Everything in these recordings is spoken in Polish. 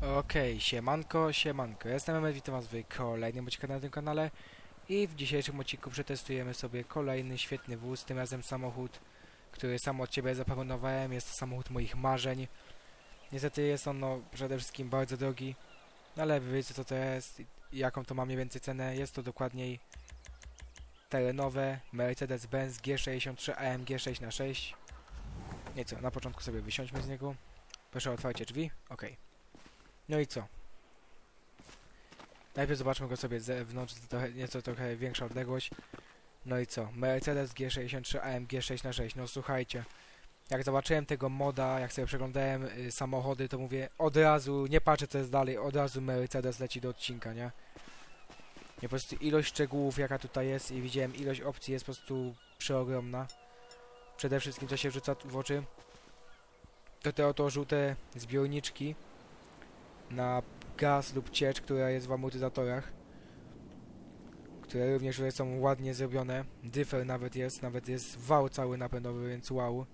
Okej, siemanko, siemanko. Ja Jestem Emet, witam was w kolejnym odcinku na tym kanale i w dzisiejszym odcinku przetestujemy sobie kolejny świetny wóz, tym razem samochód, który sam od ciebie zaproponowałem. Jest to samochód moich marzeń. Niestety jest on no, przede wszystkim bardzo drogi, no ale wy wiecie co to jest jaką to ma mniej więcej cenę. Jest to dokładniej terenowe Mercedes-Benz G63 AMG 6x6. Nieco, na początku sobie wysiądźmy z niego. Proszę otwarcie drzwi. Okej. No i co? Najpierw zobaczmy go sobie z zewnątrz, trochę, nieco trochę większa odległość. No i co? Mercedes G63 AMG 6x6. No słuchajcie, jak zobaczyłem tego moda, jak sobie przeglądałem y, samochody, to mówię od razu, nie patrzę co jest dalej, od razu Mercedes leci do odcinka, nie? Nie, po prostu ilość szczegółów jaka tutaj jest i widziałem ilość opcji jest po prostu przeogromna. Przede wszystkim co się rzuca w oczy, to te oto żółte zbiorniczki, na gaz lub ciecz, która jest w amortyzatorach, które również są ładnie zrobione. Dyfer nawet jest, nawet jest wał cały napędowy, więc wow.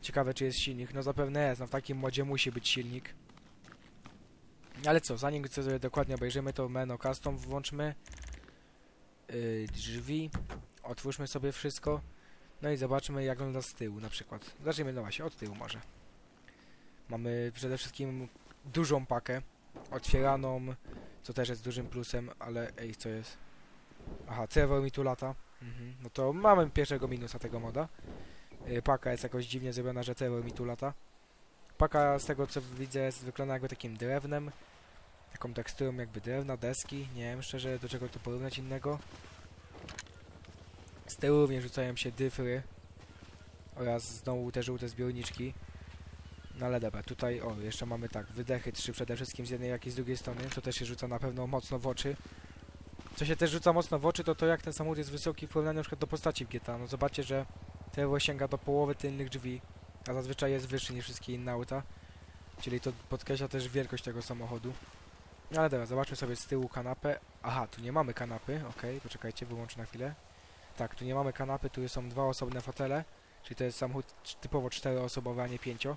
Ciekawe czy jest silnik. No zapewne jest, no w takim modzie musi być silnik. Ale co, zanim sobie dokładnie obejrzymy, to menu custom włączmy. Yy, drzwi. Otwórzmy sobie wszystko. No i zobaczmy jak wygląda z tyłu na przykład. Zacznijmy no właśnie od tyłu może. Mamy przede wszystkim dużą pakę, otwieraną, co też jest dużym plusem, ale ej, co jest? Aha, Trevor mi tu lata. Mhm. No to mamy pierwszego minusa tego moda. Yy, paka jest jakoś dziwnie zrobiona, że Trevor mi tu lata. Paka z tego co widzę jest wykonana jakby takim drewnem, taką teksturą jakby drewna, deski, nie wiem szczerze do czego to porównać innego. Z tyłu również rzucają się dyfry oraz znowu te żółte zbiorniczki. No ale dobra, tutaj o, jeszcze mamy tak, wydechy trzy przede wszystkim z jednej jak i z drugiej strony, to też się rzuca na pewno mocno w oczy. Co się też rzuca mocno w oczy, to to jak ten samochód jest wysoki w porównaniu na przykład do postaci w GTA. No zobaczcie, że Tewo sięga do połowy tylnych drzwi, a zazwyczaj jest wyższy niż wszystkie inne auta. Czyli to podkreśla też wielkość tego samochodu. No ale dobra, zobaczmy sobie z tyłu kanapę. Aha, tu nie mamy kanapy, okej, poczekajcie, wyłączę na chwilę. Tak, tu nie mamy kanapy, tu są dwa osobne fotele, czyli to jest samochód typowo czteroosobowy, a nie pięcio.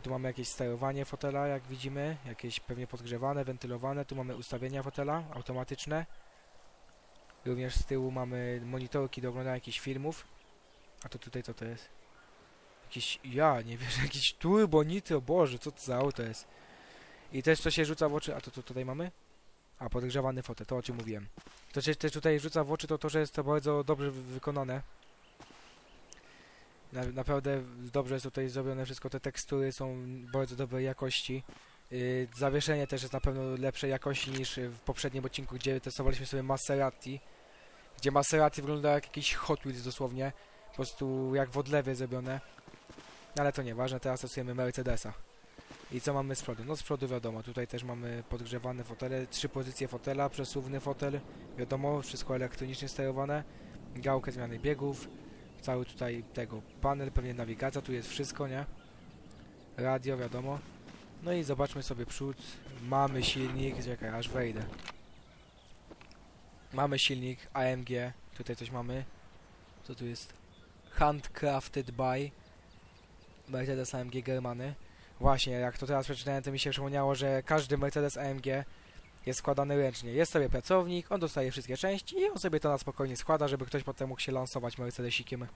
Bo tu mamy jakieś sterowanie fotela, jak widzimy, jakieś pewnie podgrzewane, wentylowane. Tu mamy ustawienia fotela automatyczne. Również z tyłu mamy monitorki do oglądania jakichś filmów. A to tutaj co to jest? Jakiś, ja nie wierzę, jakiś turbo nitro, boże, co to za auto jest? I też co się rzuca w oczy, a to co tutaj mamy? A, podgrzewany fotel, to o czym mówiłem. To się też tutaj rzuca w oczy to to, że jest to bardzo dobrze wy- wykonane. Na, naprawdę dobrze jest tutaj zrobione wszystko, te tekstury są bardzo dobrej jakości. Yy, zawieszenie też jest na pewno lepszej jakości niż w poprzednim odcinku, gdzie testowaliśmy sobie Maserati. Gdzie Maserati wygląda jak jakiś Hot Wheels dosłownie. Po prostu jak w odlewie zrobione. Ale to nieważne, teraz testujemy Mercedesa. I co mamy z przodu? No z przodu wiadomo, tutaj też mamy podgrzewane fotele, trzy pozycje fotela, przesuwny fotel, wiadomo, wszystko elektronicznie sterowane, gałkę zmiany biegów, cały tutaj tego panel, pewnie nawigacja, tu jest wszystko, nie? Radio, wiadomo. No i zobaczmy sobie przód, mamy silnik, czekaj, aż wejdę. Mamy silnik AMG, tutaj coś mamy. Co tu jest? Handcrafted by Mercedes AMG Germany. Właśnie, jak to teraz przeczytałem, to mi się przypomniało, że każdy Mercedes AMG jest składany ręcznie. Jest sobie pracownik, on dostaje wszystkie części i on sobie to na spokojnie składa, żeby ktoś potem mógł się lansować Mercedesikiem.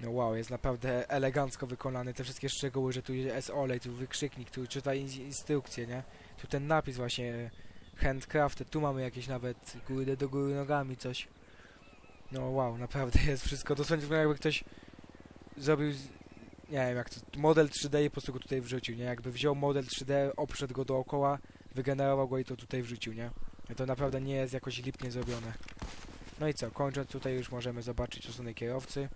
No wow, jest naprawdę elegancko wykonany, te wszystkie szczegóły, że tu jest olej, tu wykrzyknik, tu czyta in instrukcje, nie? Tu ten napis właśnie handcrafted, tu mamy jakieś nawet góry do góry nogami coś. No wow, naprawdę jest wszystko, dosłownie wygląda jakby ktoś zrobił nie wiem jak to, model 3D i po prostu go tutaj wrzucił, nie? Jakby wziął model 3D, oprzedł go dookoła, wygenerował go i to tutaj wrzucił, nie? To naprawdę nie jest jakoś lipnie zrobione. No i co, kończąc tutaj już możemy zobaczyć stosunek kierowcy.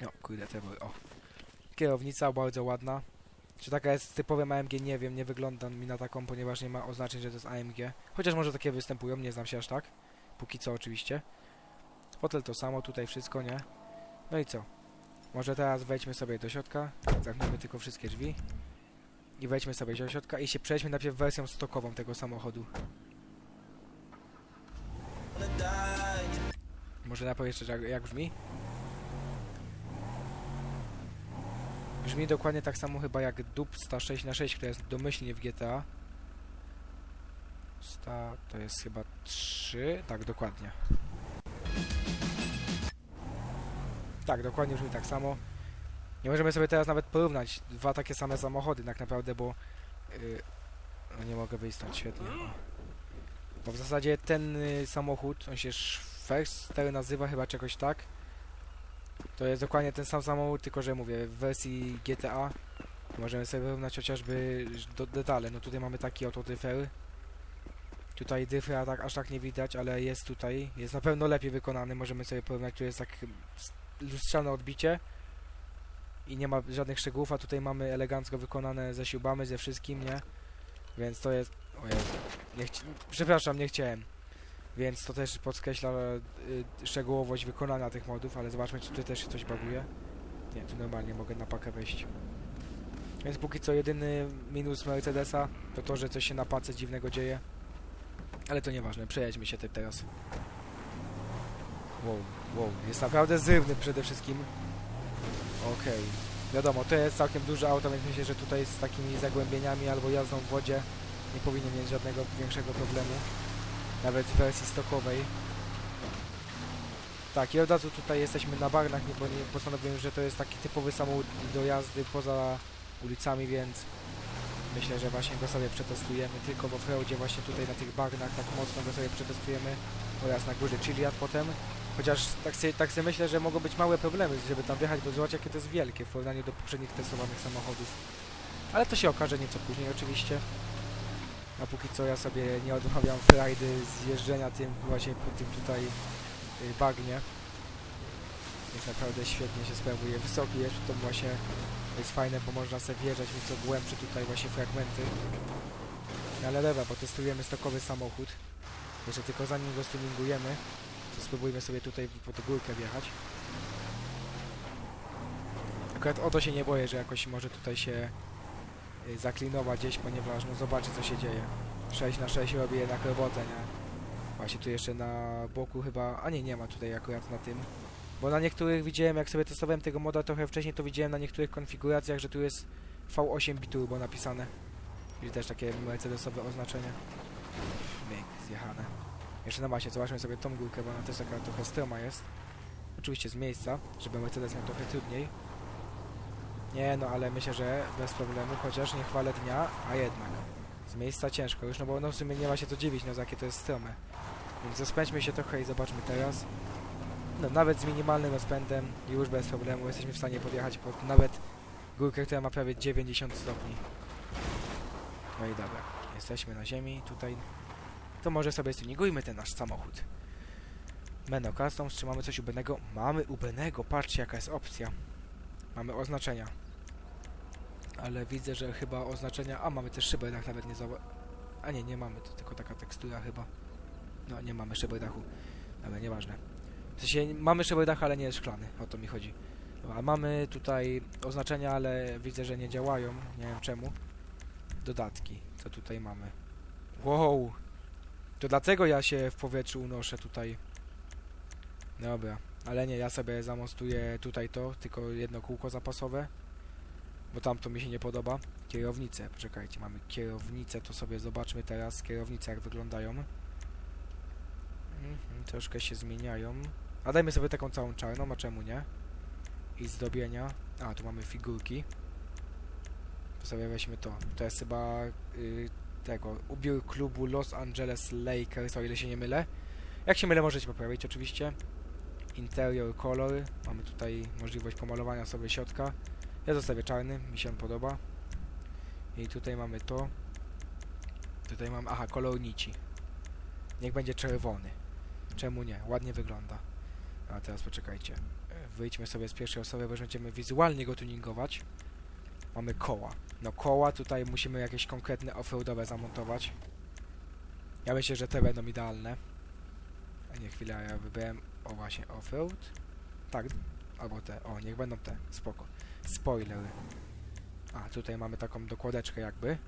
No, kurde, te o. Kierownica bardzo ładna. Czy taka jest typowym AMG? Nie wiem, nie wygląda mi na taką, ponieważ nie ma oznaczeń, że to jest AMG. Chociaż może takie występują, nie znam się aż tak. Póki co oczywiście. Fotel to samo, tutaj wszystko, nie? No i co? Może teraz wejdźmy sobie do środka, zamkniemy tylko wszystkie drzwi i wejdźmy sobie do środka i się przejdźmy najpierw wersją stokową tego samochodu. Może najpierw jeszcze jak, jak brzmi? Brzmi dokładnie tak samo chyba jak Dubsta 6x6, która jest domyślnie w GTA. Sta to jest chyba 3, tak dokładnie. Tak, dokładnie brzmi tak samo. Nie możemy sobie teraz nawet porównać dwa takie same samochody tak naprawdę, bo yy, no nie mogę wyjść stąd, świetnie. Bo w zasadzie ten y, samochód, on się Schwerster nazywa chyba czegoś tak. To jest dokładnie ten sam samochód, tylko że mówię, w wersji GTA możemy sobie wyrównać chociażby do detale. No tutaj mamy taki oto dyfer. Tutaj dyfra tak, aż tak nie widać, ale jest tutaj. Jest na pewno lepiej wykonany, możemy sobie porównać. Tu jest tak lustrzane odbicie i nie ma żadnych szczegółów, a tutaj mamy elegancko wykonane ze śrubami, ze wszystkim, nie? Więc to jest... O Jezu. Nie chci... Przepraszam, nie chciałem. Więc to też podkreśla y, szczegółowość wykonania tych modów, ale zobaczmy, czy tutaj też coś baguje. Nie, tu normalnie mogę na pakę wejść. Więc póki co jedyny minus Mercedesa to to, że coś się na pace dziwnego dzieje. Ale to nieważne, przejedźmy się te teraz. Wow, wow, jest naprawdę zrywny przede wszystkim. Okej. Wiadomo, to jest całkiem duże auto, więc myślę, że tutaj z takimi zagłębieniami albo jazdą w wodzie nie powinien mieć żadnego większego problemu. Nawet w wersji stokowej. Tak, i od razu tutaj jesteśmy na bagnach, nie, bo nie postanowiłem, że to jest taki typowy samochód do jazdy poza ulicami, więc myślę, że właśnie go sobie przetestujemy tylko w offroadzie, właśnie tutaj na tych bagnach, tak mocno go sobie przetestujemy oraz na górze Chiliad potem. Chociaż tak sobie, tak sobie myślę, że mogą być małe problemy, żeby tam wjechać, bo zobacz jakie to jest wielkie w porównaniu do poprzednich testowanych samochodów. Ale to się okaże nieco później oczywiście. A póki co ja sobie nie odmawiam frajdy z jeżdżenia tym właśnie po tym tutaj y, bagnie. Jest naprawdę świetnie się sprawuje. Wysoki jest, to właśnie jest fajne, bo można sobie wjeżdżać nieco głębsze tutaj właśnie fragmenty. Ale dobra, bo testujemy stokowy samochód. Jeszcze tylko zanim go stuningujemy, to spróbujmy sobie tutaj pod górkę wjechać. Akurat o to się nie boję, że jakoś może tutaj się y, zaklinować gdzieś, ponieważ no zobaczy co się dzieje. 6 na 6 robi jednak robotę, nie? Właśnie tu jeszcze na boku chyba, a nie, nie ma tutaj akurat na tym. Bo na niektórych widziałem, jak sobie testowałem tego moda trochę wcześniej, to widziałem na niektórych konfiguracjach, że tu jest V8 biturbo napisane. Czyli też takie mercedesowe oznaczenie. Myk, zjechane. Jeszcze na masie, zobaczmy sobie tą górkę, bo ona też taka trochę stroma jest. Oczywiście z miejsca, żeby Mercedes miał trochę trudniej. Nie no, ale myślę, że bez problemu, chociaż nie chwalę dnia, a jednak. Z miejsca ciężko już, no bo no w sumie nie ma się co dziwić, no za jakie to jest strome. Więc rozpędźmy się trochę i zobaczmy teraz. No nawet z minimalnym rozpędem już bez problemu jesteśmy w stanie podjechać pod nawet górkę, która ma prawie 90 stopni. No i dobra, jesteśmy na ziemi, tutaj to może sobie stuningujmy ten nasz samochód. Meno Customs, czy mamy coś ubenego? Mamy ubenego, patrzcie jaka jest opcja. Mamy oznaczenia. Ale widzę, że chyba oznaczenia... A, mamy też szybę dach, nawet nie zauwa... A nie, nie mamy, to tylko taka tekstura chyba. No, nie mamy szyby dachu. Ale nieważne. W sensie, mamy dach, ale nie jest szklany, o to mi chodzi. Dobra, mamy tutaj oznaczenia, ale widzę, że nie działają, nie wiem czemu. Dodatki, co tutaj mamy. Wow! To dlatego ja się w powietrzu unoszę tutaj. Dobra, ale nie, ja sobie zamontuję tutaj to, tylko jedno kółko zapasowe. Bo tamto mi się nie podoba. Kierownice, poczekajcie, mamy kierownicę, to sobie zobaczmy teraz kierownice jak wyglądają. Mhm, troszkę się zmieniają. A dajmy sobie taką całą czarną, a czemu nie? I zdobienia. A, tu mamy figurki. To sobie weźmy to. To jest chyba y, tego, ubiór klubu Los Angeles Lakers, o ile się nie mylę. Jak się mylę, możecie poprawić oczywiście. Interior color. Mamy tutaj możliwość pomalowania sobie środka. Ja zostawię czarny, mi się podoba. I tutaj mamy to. Tutaj mamy, aha, kolor nici. Niech będzie czerwony. Czemu nie? Ładnie wygląda. A teraz poczekajcie. Wyjdźmy sobie z pierwszej osoby, bo będziemy wizualnie go tuningować. Mamy koła. No koła tutaj musimy jakieś konkretne offroadowe zamontować. Ja myślę, że te będą idealne. A nie chwilę, ja wybrałem, o właśnie, offroad. Tak, albo te, o, niech będą te, spoko. Spoiler. A, tutaj mamy taką dokładeczkę jakby.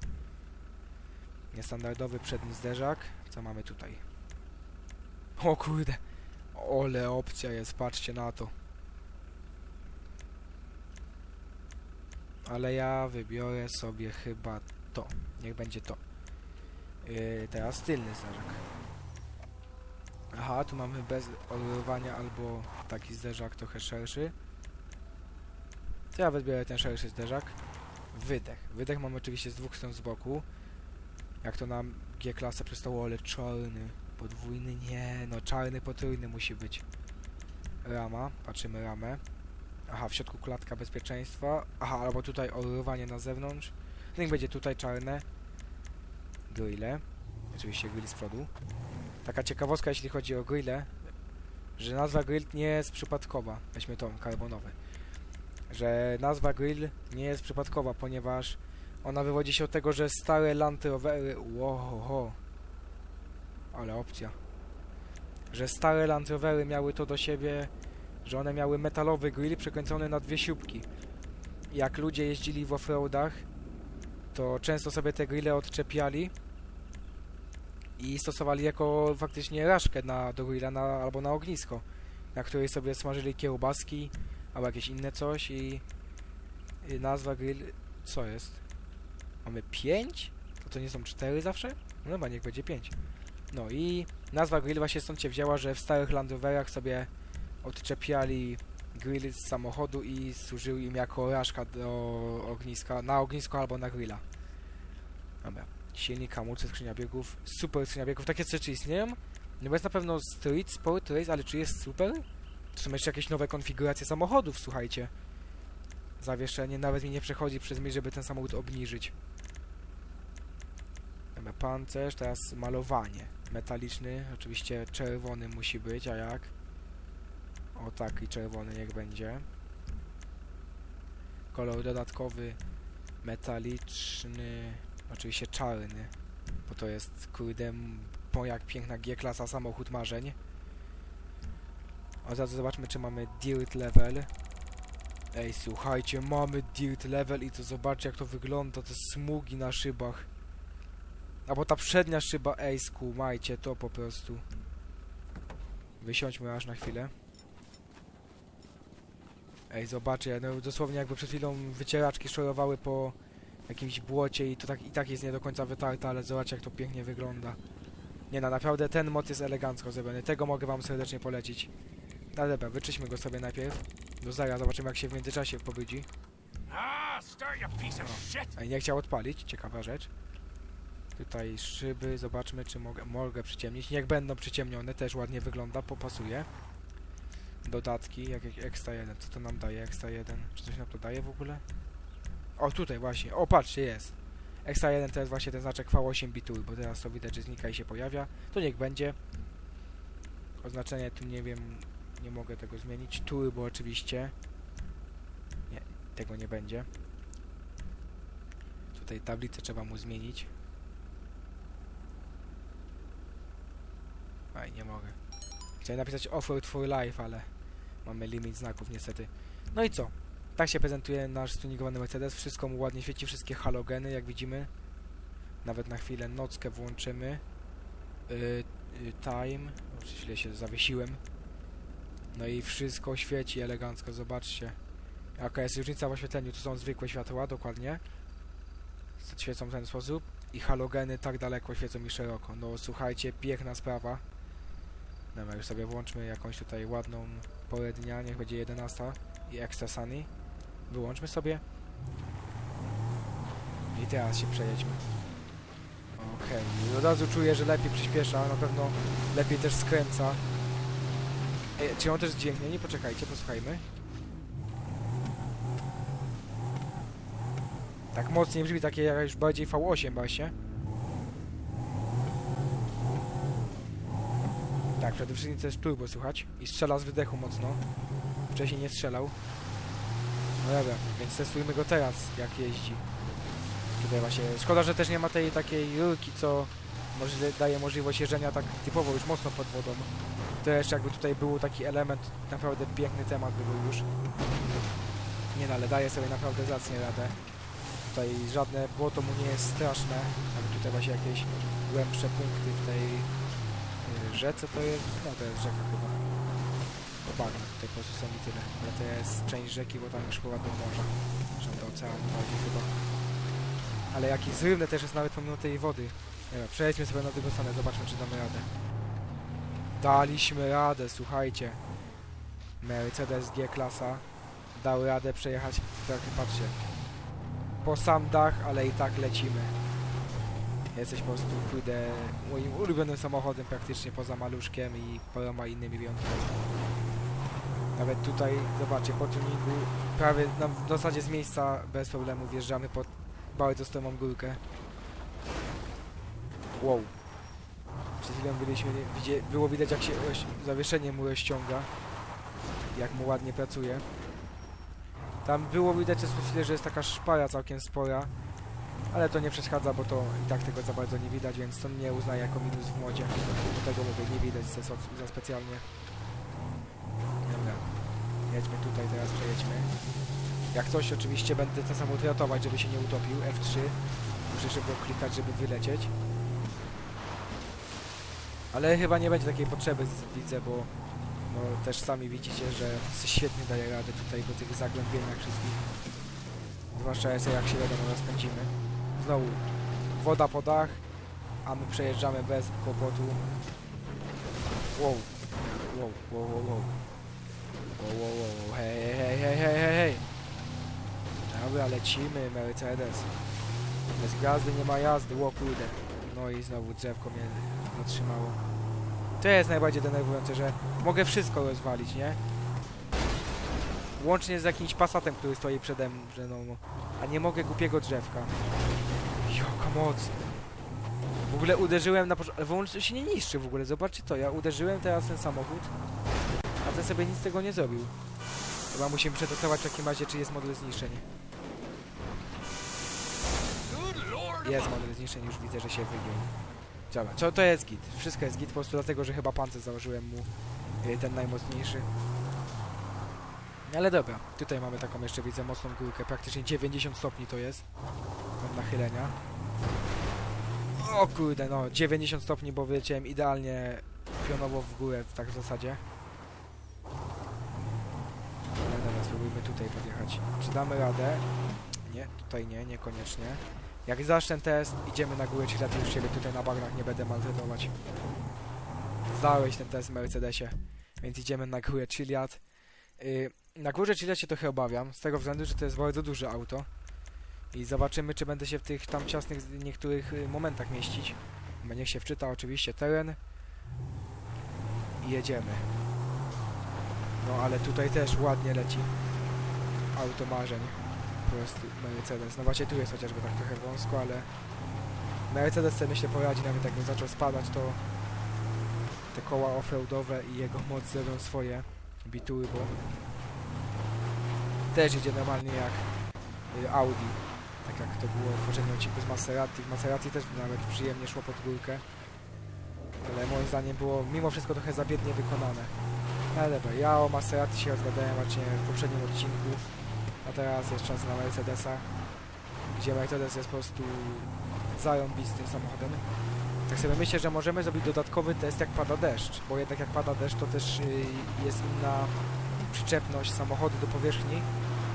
Niestandardowy przedni zderzak. Co mamy tutaj? O kurde. Ole opcja jest, patrzcie na to. Ale ja wybiorę sobie chyba to. Niech będzie to. Yy, teraz tylny zderzak. Aha, tu mamy bez olerowania albo taki zderzak trochę szerszy. To ja wybiorę ten szerszy zderzak. Wydech. Wydech mamy oczywiście z dwóch stron z boku. Jak to nam G-klasa przystało, ale czarny. Podwójny, nie, no czarny potrójny musi być. Rama, patrzymy ramę. Aha, w środku klatka bezpieczeństwa. Aha, albo tutaj olerowanie na zewnątrz. Niech będzie tutaj czarne. Grille. Oczywiście grill z przodu. Taka ciekawostka, jeśli chodzi o grille, że nazwa grill nie jest przypadkowa. Weźmy tą, karbonowy. Że nazwa grill nie jest przypadkowa, ponieważ ona wywodzi się od tego, że stare Land Rovery... Łohoho. Ale opcja. Że stare Land Rovery miały to do siebie, że one miały metalowy grill przekręcony na dwie śrubki. I Jak ludzie jeździli w offroadach, to często sobie te grille odczepiali i stosowali jako faktycznie raszkę na, do grilla na, albo na ognisko, na której sobie smażyli kiełbaski albo jakieś inne coś i, i nazwa grill... co jest? Mamy 5? To to nie są 4 zawsze? No chyba niech będzie 5. No i nazwa grill właśnie stąd się wzięła, że w starych Land Roverach sobie odczepiali grill z samochodu i służył im jako raszka do ogniska, na ognisko albo na grilla. Dobra. Silnik, hamulce, skrzynia biegów, super skrzynia biegów. Takie rzeczy istnieją? No bo jest na pewno Street, Sport Race, ale czy jest super? To są jeszcze jakieś nowe konfiguracje samochodów, słuchajcie. Zawieszenie nawet mi nie przechodzi przez myśl, żeby ten samochód obniżyć. Dobra, pancerz, teraz malowanie. Metaliczny, oczywiście czerwony musi być, a jak? O taki czerwony niech będzie. Kolor dodatkowy, metaliczny, oczywiście czarny, bo to jest kurde jak piękna G-klasa samochód marzeń. Zaraz zobaczmy czy mamy dirt level. Ej, słuchajcie, mamy dirt level i to zobaczcie jak to wygląda, te smugi na szybach. Albo ta przednia szyba, ej, skumajcie to po prostu. Wysiądźmy aż na chwilę. Ej, zobaczcie, no dosłownie jakby przed chwilą wycieraczki szorowały po jakimś błocie i to tak, i tak jest nie do końca wytarte, ale zobaczcie jak to pięknie wygląda. Nie no, naprawdę ten mod jest elegancko zrobiony, tego mogę wam serdecznie polecić. No dobra, wyczyśmy go sobie najpierw. Do zera, zobaczymy jak się w międzyczasie pobudzi. Ej, nie chciał odpalić, ciekawa rzecz. Tutaj szyby, zobaczmy czy mogę, mogę przyciemnić. Niech będą przyciemnione, też ładnie wygląda, popasuje. Dodatki, jak, jak Extra 1, co to nam daje Extra 1? Czy coś nam to daje w ogóle? O, tutaj właśnie, o patrzcie, jest. Extra 1 to jest właśnie ten znaczek V8 bitu, bo teraz to widać, że znika i się pojawia. To niech będzie. Oznaczenie tu nie wiem, nie mogę tego zmienić. Turbo oczywiście. Nie, tego nie będzie. Tutaj tablicę trzeba mu zmienić. Aj, nie mogę. Chciałem napisać Offroad for Life, ale mamy limit znaków niestety. No i co? Tak się prezentuje nasz stuningowany Mercedes. Wszystko mu ładnie świeci, wszystkie halogeny, jak widzimy. Nawet na chwilę nockę włączymy. Yy, yy, time. Źle się zawiesiłem. No i wszystko świeci elegancko, zobaczcie. Jaka jest różnica w oświetleniu? Tu są zwykłe światła, dokładnie. Świecą w ten sposób. I halogeny tak daleko świecą i szeroko. No słuchajcie, piękna sprawa. Dobra, już sobie włączmy jakąś tutaj ładną porę dnia, niech będzie 11 i Extra Sunny. Wyłączmy sobie. I teraz się przejedźmy. Okej, okay. od razu czuję, że lepiej przyspiesza, na pewno lepiej też skręca. Ej, czy on też dźwięknie? Nie poczekajcie, posłuchajmy. Tak mocniej brzmi, takie jak już bardziej V8 właśnie. Tak, przede wszystkim też turbo słychać i strzela z wydechu mocno. Wcześniej nie strzelał. No dobra, więc testujmy go teraz, jak jeździ. Tutaj właśnie, szkoda, że też nie ma tej takiej rurki, co może daje możliwość jeżdżenia tak typowo już mocno pod wodą. To jeszcze jakby tutaj był taki element, naprawdę piękny temat by był już. Nie no, ale daje sobie naprawdę zacnie radę. Tutaj żadne błoto mu nie jest straszne, tutaj właśnie jakieś głębsze punkty w tej rzece to jest, no to jest rzeka chyba. To bagna tutaj po prostu są i tyle, ale to jest część rzeki, bo tam już chyba do morza. Zresztą do oceanu bardziej chyba. Ale jaki zrywne też jest nawet pomimo tej wody. Dobra, przejdźmy sobie na drugą stronę, zobaczmy czy damy radę. Daliśmy radę, słuchajcie. Mercedes G-klasa dał radę przejechać, tak patrzcie, po sam dach, ale i tak lecimy. Jesteś po prostu, kurde, moim ulubionym samochodem praktycznie poza maluszkiem i paroma innymi wyjątkami. Nawet tutaj, zobaczcie, po tuningu prawie na, w zasadzie z miejsca bez problemu wjeżdżamy pod bardzo stromą górkę. Wow. Przed chwilą byliśmy, widzie, było widać jak się roz, zawieszenie mu rozciąga. Jak mu ładnie pracuje. Tam było widać przez chwilę, że jest taka szpara całkiem spora. Ale to nie przeszkadza, bo to i tak tego za bardzo nie widać, więc to nie uznaję jako minus w modzie. Do tego mówię, nie widać za, za specjalnie. Dobra. Jedźmy tutaj, teraz przejedźmy. Jak coś, oczywiście będę ten samochód ratować, żeby się nie utopił. F3. Muszę szybko klikać, żeby wylecieć. Ale chyba nie będzie takiej potrzeby, widzę, bo no, też sami widzicie, że świetnie daje radę tutaj po tych zagłębieniach wszystkich. Zwłaszcza jak się wiadomo rozpędzimy. Znowu woda po dach, a my przejeżdżamy bez kłopotu. Wow. Wow, wow, wow, wow. Wow, wow, wow, hej, hej, hej, hej, hej, hej. Dobra, lecimy, Mercedes. Bez gwiazdy nie ma jazdy, ło kurde. No i znowu drzewko mnie zatrzymało. To jest najbardziej denerwujące, że mogę wszystko rozwalić, nie? Łącznie z jakimś pasatem, który stoi przede mną, a nie mogę głupiego drzewka. Jaka moc! W ogóle uderzyłem na początku, wyłącznie się nie niszczy w ogóle, zobaczcie to, ja uderzyłem teraz ten samochód, a ten sobie nic tego nie zrobił. Chyba musimy przetestować w takim razie, czy jest model zniszczeń. Jest model zniszczeń, już widzę, że się wygiął. Dobra, co to jest git? Wszystko jest git, po prostu dlatego, że chyba pancerz założyłem mu y, ten najmocniejszy. Ale dobra, tutaj mamy taką jeszcze widzę mocną górkę, praktycznie 90 stopni to jest. Od nachylenia. O kurde, no 90 stopni, bo wyleciałem idealnie pionowo w górę, tak w zasadzie. Ale dobra, spróbujmy tutaj podjechać. Czy damy radę? Nie, tutaj nie, niekoniecznie. Jak zacznę test, idziemy na górę, czyli już siebie tutaj na bagnach nie będę maltretować. Zdałeś ten test w Mercedesie, więc idziemy na górę Chiliad. Yy, na górze Chiliad się trochę obawiam, z tego względu, że to jest bardzo duże auto. I zobaczymy, czy będę się w tych tam ciasnych niektórych y, momentach mieścić. Niech się wczyta oczywiście teren. I jedziemy. No ale tutaj też ładnie leci. Auto marzeń po prostu Mercedes. No właśnie tu jest chociażby tak trochę wąsko, ale Mercedes sobie myślę poradzi, nawet jakbym zaczął spadać, to te koła offroadowe i jego moc zrobią swoje bitury, bo też idzie normalnie jak y, Audi, tak jak to było w poprzednim odcinku z Maserati. W Maserati też nawet przyjemnie szło pod górkę, ale moim zdaniem było mimo wszystko trochę za biednie wykonane. Ale dobra, ja o Maserati się rozgadałem właśnie w poprzednim odcinku, a teraz jest czas na Mercedesa, gdzie Mercedes jest po prostu zarąbistym samochodem. Tak sobie myślę, że możemy zrobić dodatkowy test jak pada deszcz, bo jednak jak pada deszcz to też y, jest inna przyczepność samochodu do powierzchni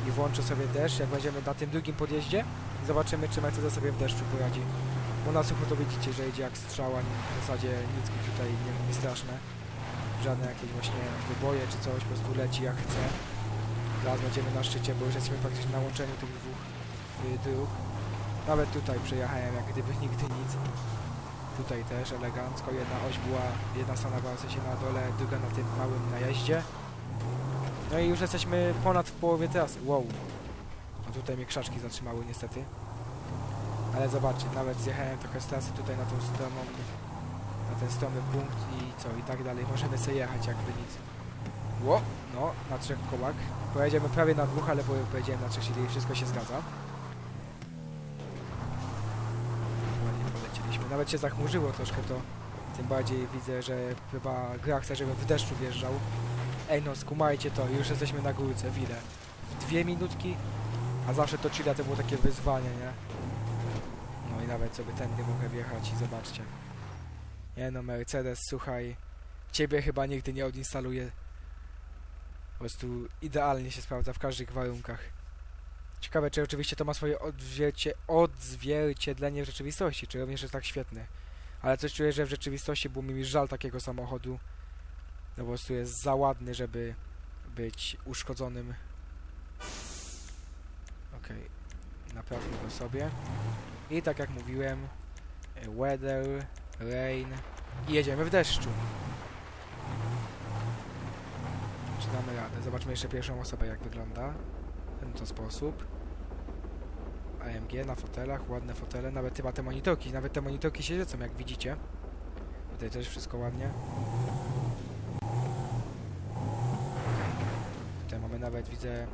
i włączę sobie deszcz, jak będziemy na tym drugim podjeździe zobaczymy czy Mercedes sobie w deszczu poradzi. Bo na sucho to widzicie, że idzie jak strzała, w zasadzie nic mi tutaj nie, nie straszne. Żadne jakieś właśnie wyboje czy coś, po prostu leci jak chce. Teraz będziemy na szczycie, bo już jesteśmy praktycznie na łączeniu tych dwóch y, dróg. Nawet tutaj przejechałem jak gdyby nigdy nic. Tutaj też elegancko. Jedna oś była, jedna strona była w sensie na dole, druga na tym małym najeździe. No i już jesteśmy ponad w połowie trasy. Wow. A tutaj mnie krzaczki zatrzymały niestety. Ale zobaczcie, nawet zjechałem trochę z trasy tutaj na tą stromą, na ten stromy punkt i co, i tak dalej. Możemy sobie jechać jakby nic. Ło, no, na trzech kołach. Pojedziemy prawie na dwóch, ale poje- pojedziemy na trzech, czyli wszystko się zgadza. Ładnie polecieliśmy. Nawet się zachmurzyło troszkę to. Tym bardziej widzę, że chyba gra chce, żebym w deszczu wjeżdżał. Ej no, skumajcie to, już jesteśmy na górce, w ile? W dwie minutki? A zawsze to Chile to było takie wyzwanie, nie? No i nawet sobie tędy mogę wjechać i zobaczcie. Nie no, Mercedes, słuchaj, ciebie chyba nigdy nie odinstaluję. Po prostu idealnie się sprawdza w każdych warunkach. Ciekawe, czy oczywiście to ma swoje odzwiercie, odzwierciedlenie w rzeczywistości, czy również jest tak świetny. Ale coś czuję, że w rzeczywistości było mi żal takiego samochodu. No po prostu jest za ładny, żeby być uszkodzonym. Okej, naprawmy go sobie. I tak jak mówiłem, e, weather, rain i jedziemy w deszczu. Czy damy radę? Zobaczmy jeszcze pierwszą osobę jak wygląda. W ten to sposób. AMG na fotelach, ładne fotele, nawet chyba te monitorki, nawet te monitorki się siedzą jak widzicie. Tutaj też wszystko ładnie. Tutaj nawet, widzę,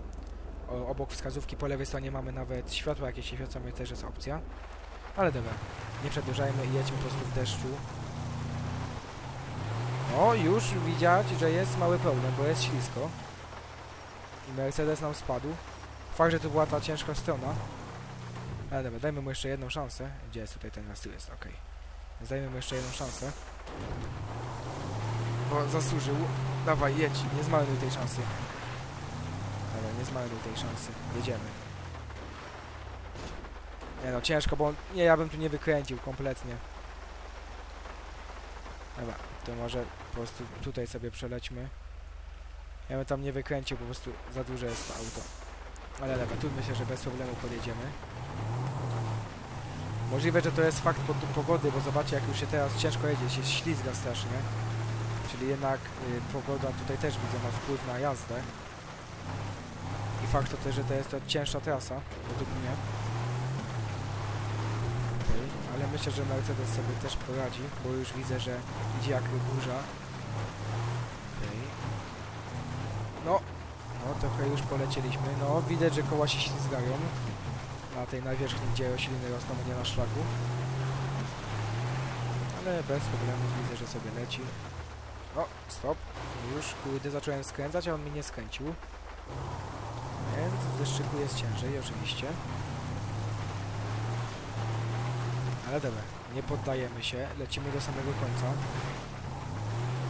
o, obok wskazówki po lewej stronie mamy nawet światła jakieś się świecą, też jest opcja. Ale dobra, nie przedłużajmy i jedźmy po prostu w deszczu. O, już widać, że jest mały problem, bo jest ślisko. I Mercedes nam spadł. Fakt, że to była ta ciężka strona. Ale dobra, dajmy mu jeszcze jedną szansę. Gdzie jest tutaj ten nas jest. Więc Dajmy mu jeszcze jedną szansę. Bo zasłużył. Dawaj, jedź, nie zmarnuj tej szansy. Dobra, nie zmarnuj tej szansy. Jedziemy. Nie no, ciężko, bo nie, ja bym tu nie wykręcił kompletnie. Dobra, to może po prostu tutaj sobie przelećmy. Ja bym tam nie wykręcił, po prostu za duże jest to auto. Ale dobra, tu myślę, że bez problemu podjedziemy. Możliwe, że to jest fakt pod pogody, bo zobaczcie jak już się teraz ciężko jedzie, się ślizga strasznie. Czyli jednak y, pogoda tutaj też widzę ma wpływ na jazdę. I fakt to też, że to jest to cięższa trasa, według mnie. Ale myślę, że Mercedes sobie też poradzi, bo już widzę, że idzie jak burza. No, no trochę już polecieliśmy. No, widać, że koła się ślizgają na tej nawierzchni, gdzie rośliny rosną, nie na szlaku. Ale bez problemu widzę, że sobie leci. O, stop. Już, kurde, zacząłem skręcać, a on mnie nie skręcił. Więc w deszczyku jest ciężej, oczywiście. Ale dobra, nie poddajemy się, lecimy do samego końca.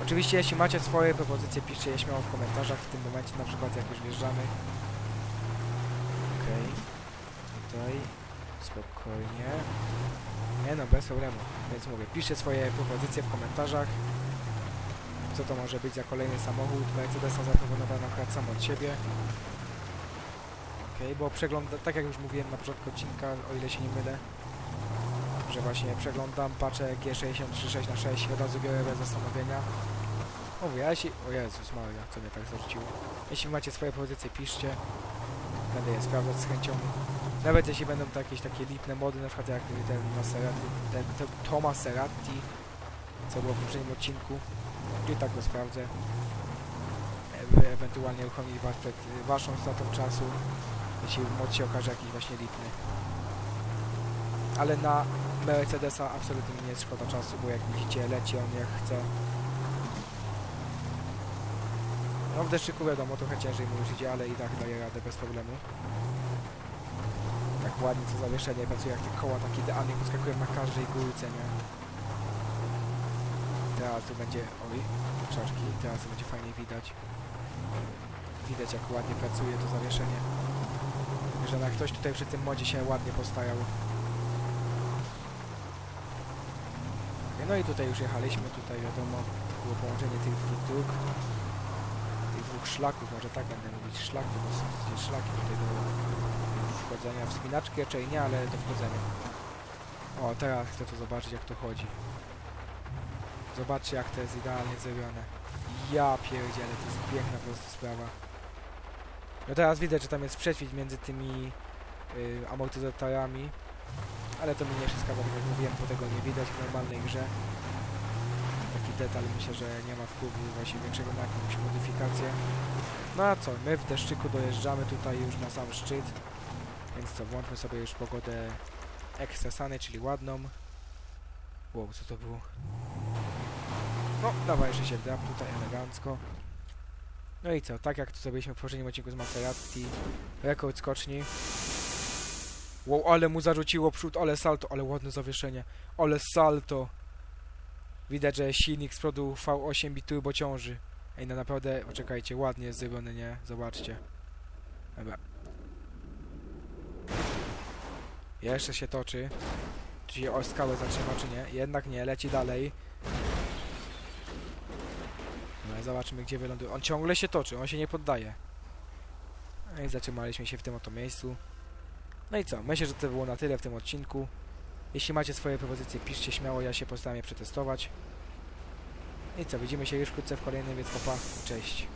Oczywiście, jeśli macie swoje propozycje, piszcie je śmiało w komentarzach w tym momencie, na przykład jak już wjeżdżamy. Okej, tutaj, spokojnie. Nie no, bez problemu. Więc mówię, piszcie swoje propozycje w komentarzach. Co to może być za kolejny samochód? Mercedesa zaproponowano akurat sam od siebie. Okej, bo przegląda, tak jak już mówiłem na początku odcinka, o ile się nie mylę, że właśnie przeglądam, patrzę G63 6 na 6 od razu biorę zastanowienia. Mówię, a jeśli... O Jezus Maria, co mnie tak zarzuciło. Jeśli macie swoje pozycje, piszcie. Będę je sprawdzać z chęcią. Nawet jeśli będą to jakieś takie lipne mody, na przykład jak ten Maserati, ten to Maserati, co było w poprzednim odcinku. I tak go sprawdzę. E- ewentualnie uruchomić was przed y, waszą stratą czasu, jeśli mod się okaże jakiś właśnie lipny. Ale na Mercedesa absolutnie nie jest szkoda czasu, bo jak widzicie leci on jak chce. No w deszczyku wiadomo, trochę ciężej mu już idzie, ale i tak daje radę bez problemu. Tak ładnie co zawieszenie pracuje, jak te koła tak idealnie podskakują na każdej górce, nie? Teraz tu będzie, oj, krzaczki, teraz to będzie fajnie widać. Widać jak ładnie pracuje to zawieszenie. Że na ktoś tutaj przy tym modzie się ładnie postarał. Okej, No i tutaj już jechaliśmy, tutaj wiadomo było połączenie tych dwóch dróg. Tych dwóch szlaków, może tak będę mówić, szlaków, bo są szlaki tutaj do wchodzenia. Wspinaczki raczej nie, ale do wchodzenia. O, teraz chcę to zobaczyć jak to chodzi. Zobaczcie jak to jest idealnie zrobione. Ja pierdzielę, to jest piękna po prostu sprawa. No teraz widać, że tam jest prześwit między tymi y, amortyzatorami. Ale to mi nie przeszkadza, tak jak mówiłem, bo tego nie widać w normalnej grze. Taki detal myślę, że nie ma wpływu właśnie większego na jakąś modyfikację. No a co, my w deszczyku dojeżdżamy tutaj już na sam szczyt. Więc co, włączmy sobie już pogodę ekstresany, czyli ładną. Wow, co to było? No, dawaj, że się drap tutaj elegancko. No i co, tak jak to zrobiliśmy w poprzednim odcinku z Maserati, rekord skoczni. Wow, ale mu zarzuciło przód, ale salto, ale ładne zawieszenie, ale salto. Widać, że silnik z przodu V8 biturbo ciąży. Ej, no naprawdę, poczekajcie, ładnie jest zrobiony, nie? Zobaczcie. Dobra. Jeszcze się toczy. Czy się o skałę zatrzyma, czy nie? Jednak nie, leci dalej. No i zobaczymy, gdzie wyląduje. On ciągle się toczy, on się nie poddaje. No i zatrzymaliśmy się w tym oto miejscu. No i co? Myślę, że to było na tyle w tym odcinku. Jeśli macie swoje propozycje, piszcie śmiało, ja się postaram je przetestować. I co, widzimy się już wkrótce w kolejnym, więc papa, cześć.